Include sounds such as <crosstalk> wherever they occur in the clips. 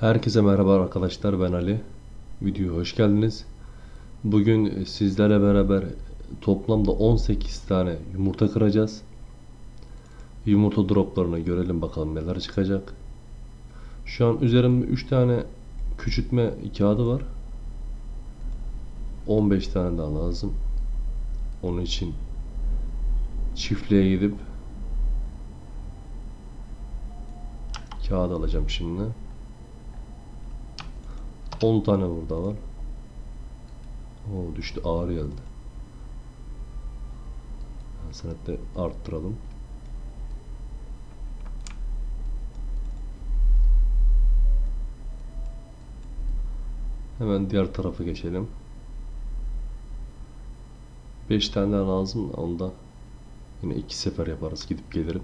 Herkese merhaba arkadaşlar ben Ali. Videoya hoş geldiniz. Bugün sizlerle beraber toplamda 18 tane yumurta kıracağız. Yumurta droplarını görelim bakalım neler çıkacak. Şu an üzerimde 3 tane küçültme kağıdı var. 15 tane daha lazım. Onun için çiftliğe gidip kağıt alacağım şimdi. 10 tane burada var. Oo düştü ağır geldi. Senette arttıralım. Hemen diğer tarafa geçelim. 5 tane daha lazım. Onda yine iki sefer yaparız. Gidip gelirim.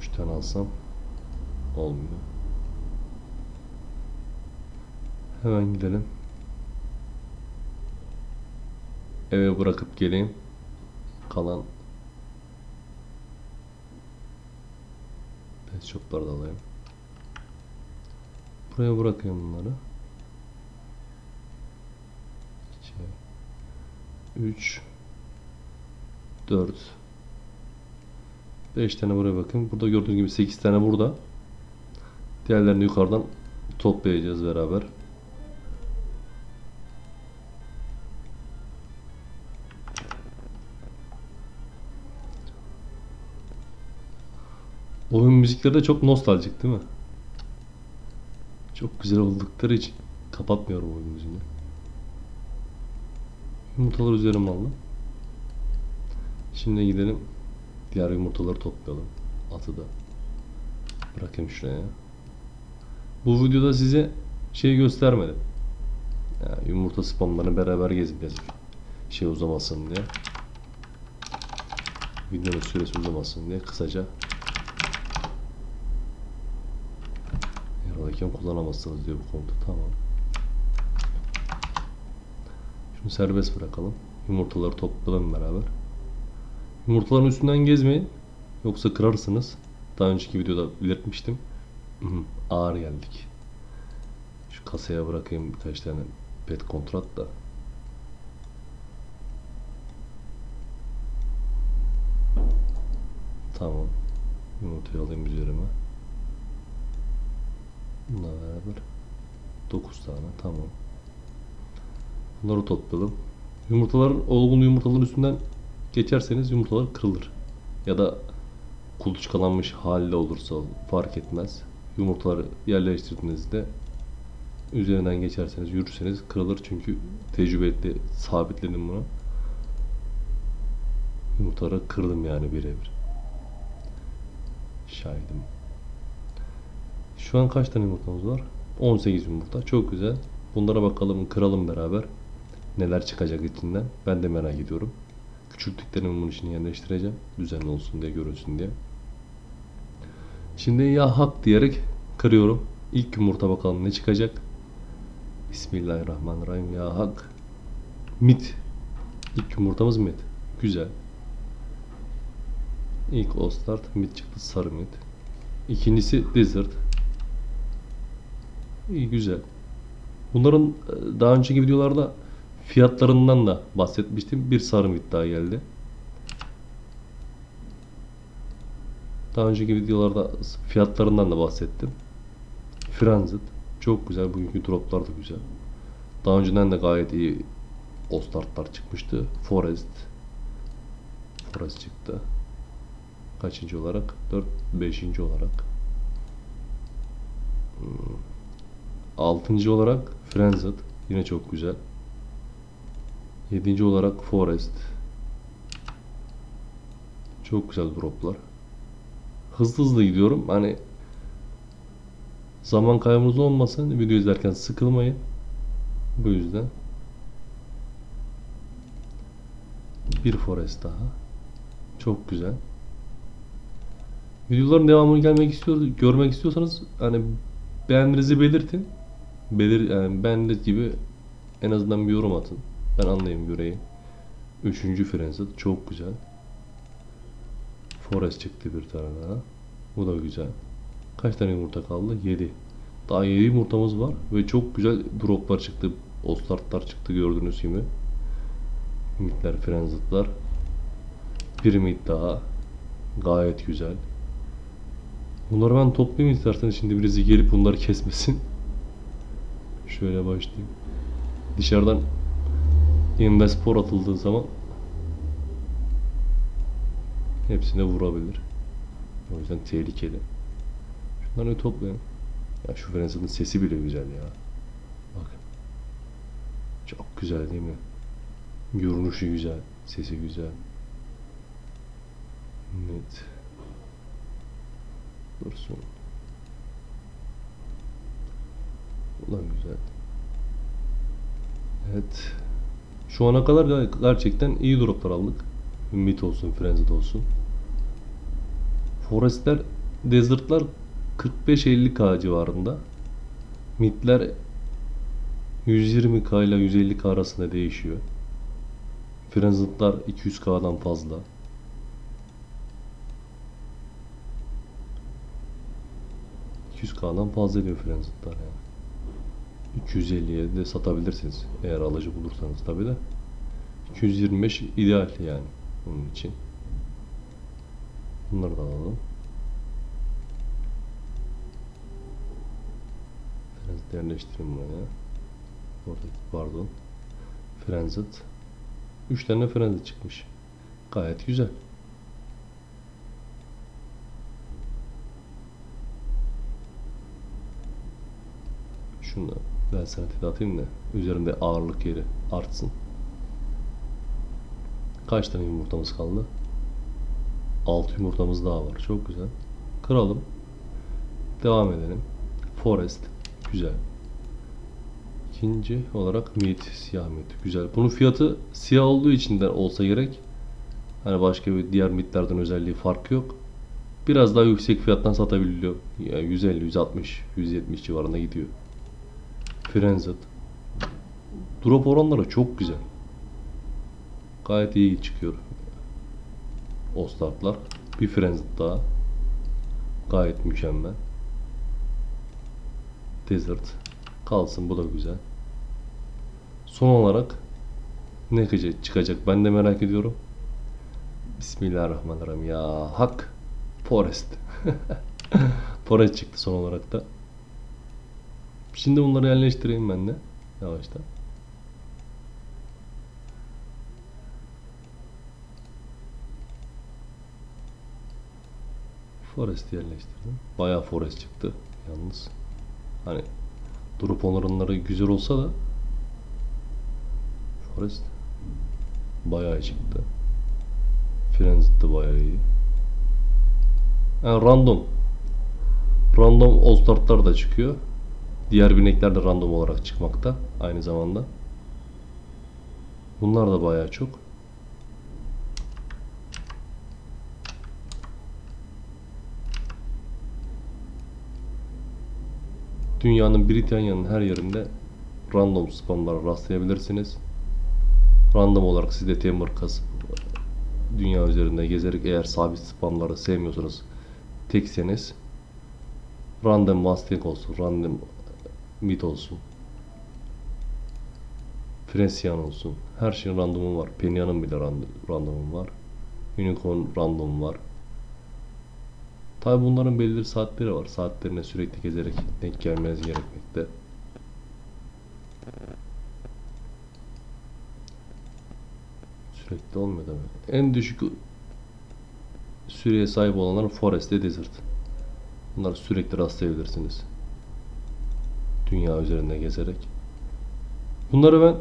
Üç tane alsam olmuyor. Hemen gidelim. Eve bırakıp geleyim. Kalan pet shop'ları alayım. Buraya bırakıyorum bunları. 2 3 4 5 tane buraya bakın. Burada gördüğünüz gibi 8 tane burada. Diğerlerini yukarıdan toplayacağız beraber. Oyun müzikleri de çok nostaljik değil mi? Çok güzel oldukları için kapatmıyorum oyun müziğini. Yumurtaları üzerime aldım. Şimdi gidelim diğer yumurtaları toplayalım. Atı da. Bırakayım şuraya. Bu videoda size şey göstermedim. Yani yumurta spamlarını beraber gezeceğiz. Şey uzamasın diye. Videonun süresi uzamasın diye kısaca Yaradayken kullanamazsınız diyor bu komuta. Tamam. Şunu serbest bırakalım. Yumurtaları toplayalım beraber. Yumurtaların üstünden gezmeyin. Yoksa kırarsınız. Daha önceki videoda belirtmiştim. Ağır geldik. Şu kasaya bırakayım birkaç tane pet kontrat da. Tamam. Yumurtayı alayım üzerime. Bununla beraber 9 tane tamam. Bunları toplayalım. Yumurtaların olgun yumurtaların üstünden geçerseniz yumurtalar kırılır. Ya da kuluçkalanmış halde olursa fark etmez. Yumurtaları yerleştirdiğinizde üzerinden geçerseniz yürürseniz kırılır çünkü tecrübeyle sabitledim bunu. Yumurtaları kırdım yani birebir. Şahidim. Şu an kaç tane yumurtamız var? 18 yumurta. Çok güzel. Bunlara bakalım, kıralım beraber. Neler çıkacak içinden. Ben de merak ediyorum. Küçülttüklerimi bunun içine yerleştireceğim. Düzenli olsun diye, görünsün diye. Şimdi ya hak diyerek kırıyorum. İlk yumurta bakalım ne çıkacak. Bismillahirrahmanirrahim. Ya hak. Mit. İlk yumurtamız mit. Güzel. İlk All Start mit çıktı. Sarı mit. İkincisi Desert. İyi güzel. Bunların e, daha önceki videolarda fiyatlarından da bahsetmiştim. Bir sarı mit daha geldi. Daha önceki videolarda fiyatlarından da bahsettim. Frenzy çok güzel. Bugünkü droplar da güzel. Daha önceden de gayet iyi Ostartlar çıkmıştı. Forest. Forest çıktı. Kaçıncı olarak? 4 5. olarak. Hmm. Altıncı olarak Frenzy. Yine çok güzel. Yedinci olarak Forest. Çok güzel droplar. Hızlı hızlı gidiyorum. Hani zaman kaybımız olmasın. Video izlerken sıkılmayın. Bu yüzden. Bir Forest daha. Çok güzel. Videoların devamını gelmek istiyor, görmek istiyorsanız hani beğendiğinizi belirtin. Belir yani de gibi en azından bir yorum atın. Ben anlayayım göreyim. Üçüncü Frenzy çok güzel. Forest çıktı bir tane daha. Bu da güzel. Kaç tane yumurta kaldı? 7. Daha 7 yumurtamız var ve çok güzel droplar çıktı. Ostartlar çıktı gördüğünüz gibi. Ümitler, Frenzitler. Bir ümit daha. Gayet güzel. Bunları ben toplayayım isterseniz şimdi birisi gelip bunları kesmesin. <laughs> Şöyle başlayayım. Dışarıdan invespor atıldığı zaman hepsine vurabilir. O yüzden tehlikeli. Şunları toplayalım. Ya şu Fransa'nın sesi bile güzel ya. Bak. Çok güzel değil mi? Görünüşü güzel, sesi güzel. Evet. Dursun. Ulan güzel. Evet. Şu ana kadar ger- gerçekten iyi droplar aldık. Ümit olsun, Frenzied olsun. Forestler, Desert'lar 45-50k civarında. Midler 120k ile 150k arasında değişiyor. Frenzied'lar 200k'dan fazla. k'dan fazla ediyor Frenzied'lar yani. 250'ye de satabilirsiniz eğer alıcı bulursanız tabi de. 225 ideal yani bunun için. Bunları da alalım. Biraz yerleştirin buraya. Oradaki pardon. Frenzit. 3 tane Frenzit çıkmış. Gayet güzel. Şunu ben sana tedavi atayım da üzerinde ağırlık yeri artsın. Kaç tane yumurtamız kaldı? 6 yumurtamız daha var. Çok güzel. Kıralım. Devam edelim. Forest. Güzel. İkinci olarak meat. Siyah meat. Güzel. Bunun fiyatı siyah olduğu için de olsa gerek. Hani başka bir diğer meatlerden özelliği farkı yok. Biraz daha yüksek fiyattan satabiliyor. Yani 150, 160, 170 civarında gidiyor. Frenzed. Drop oranları çok güzel. Gayet iyi çıkıyor. O startlar. Bir Frenzed daha. Gayet mükemmel. Desert. Kalsın bu da güzel. Son olarak ne çıkacak ben de merak ediyorum. Bismillahirrahmanirrahim ya hak Forest. <laughs> Forest çıktı son olarak da. Şimdi bunları yerleştireyim ben de yavaştan. Forest yerleştirdim. Bayağı forest çıktı yalnız. Hani drop oranları güzel olsa da Forest bayağı çıktı. Frenzy de bayağı iyi. Yani random. Random all startlar da çıkıyor. Diğer binekler de random olarak çıkmakta aynı zamanda. Bunlar da bayağı çok. Dünyanın Britanya'nın her yerinde random spamlara rastlayabilirsiniz. Random olarak siz de Timber kasıp dünya üzerinde gezerek eğer sabit spamları sevmiyorsanız tekseniz random Mustang olsun, random Mid olsun. Fresian olsun. Her şeyin randomu var. Penya'nın bile rand randomu var. Unicorn random var. Tabi bunların belirli saatleri var. Saatlerine sürekli gezerek denk gelmeniz gerekmekte. Sürekli olmuyor tabi. En düşük süreye sahip olanlar Forest ve Desert. Bunları sürekli rastlayabilirsiniz. Dünya üzerinde gezerek. Bunları ben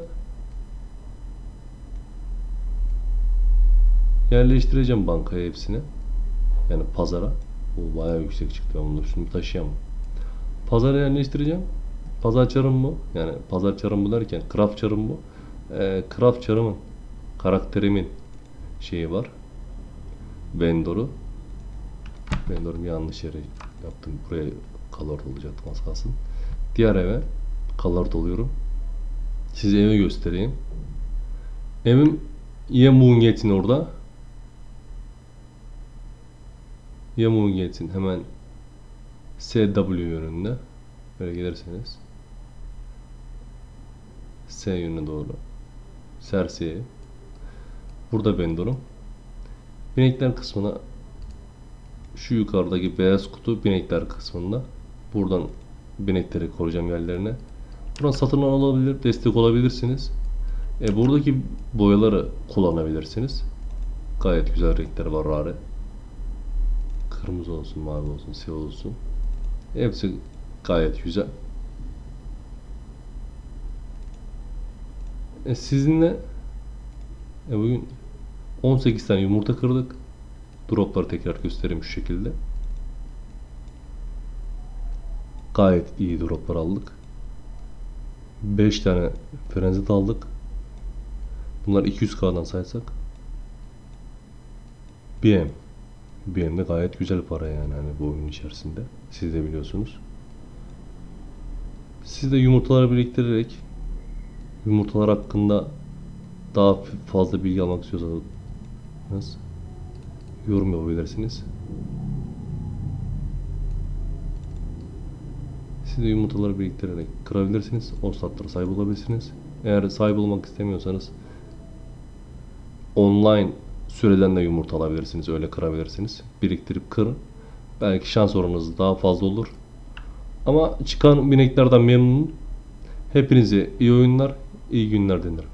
yerleştireceğim bankaya hepsini. Yani pazara. Bu bayağı yüksek çıktı. Ben bunu şimdi taşıyamam. Pazara yerleştireceğim. Pazar çarım bu. Yani pazar çarım bu derken craft çarım bu. Ee, craft çarımın karakterimin şeyi var. Vendor'u. Vendor'u yanlış yere yaptım. Buraya kalor olacaktım az kalsın. Diğer eve kalor doluyorum. Size evi göstereyim. Evim Yemunget'in orada. Yamuğun geçsin hemen SW yönünde. Böyle gelirseniz. S yönüne doğru. Sersiye. Burada ben durum. Binekler kısmına şu yukarıdaki beyaz kutu binekler kısmında. Buradan binekleri koruyacağım yerlerine. Buradan satın alabilir, destek olabilirsiniz. E, buradaki boyaları kullanabilirsiniz. Gayet güzel renkler var Rare. Kırmızı olsun, mavi olsun, siyah olsun. Hepsi gayet güzel. E, sizinle e, bugün 18 tane yumurta kırdık. Dropları tekrar göstereyim şu şekilde. Gayet iyi droplar aldık. 5 tane frenzit aldık. Bunlar 200k'dan saysak. BM. BM de gayet güzel para yani hani bu oyun içerisinde. Siz de biliyorsunuz. Siz de yumurtaları biriktirerek yumurtalar hakkında daha fazla bilgi almak istiyorsanız yorum yapabilirsiniz. Siz de yumurtaları biriktirerek kırabilirsiniz. O statlara sahip olabilirsiniz. Eğer sahip olmak istemiyorsanız online süreden de yumurta alabilirsiniz. Öyle kırabilirsiniz. Biriktirip kırın. Belki şans oranınız daha fazla olur. Ama çıkan bineklerden memnunum. Hepinize iyi oyunlar, iyi günler dilerim.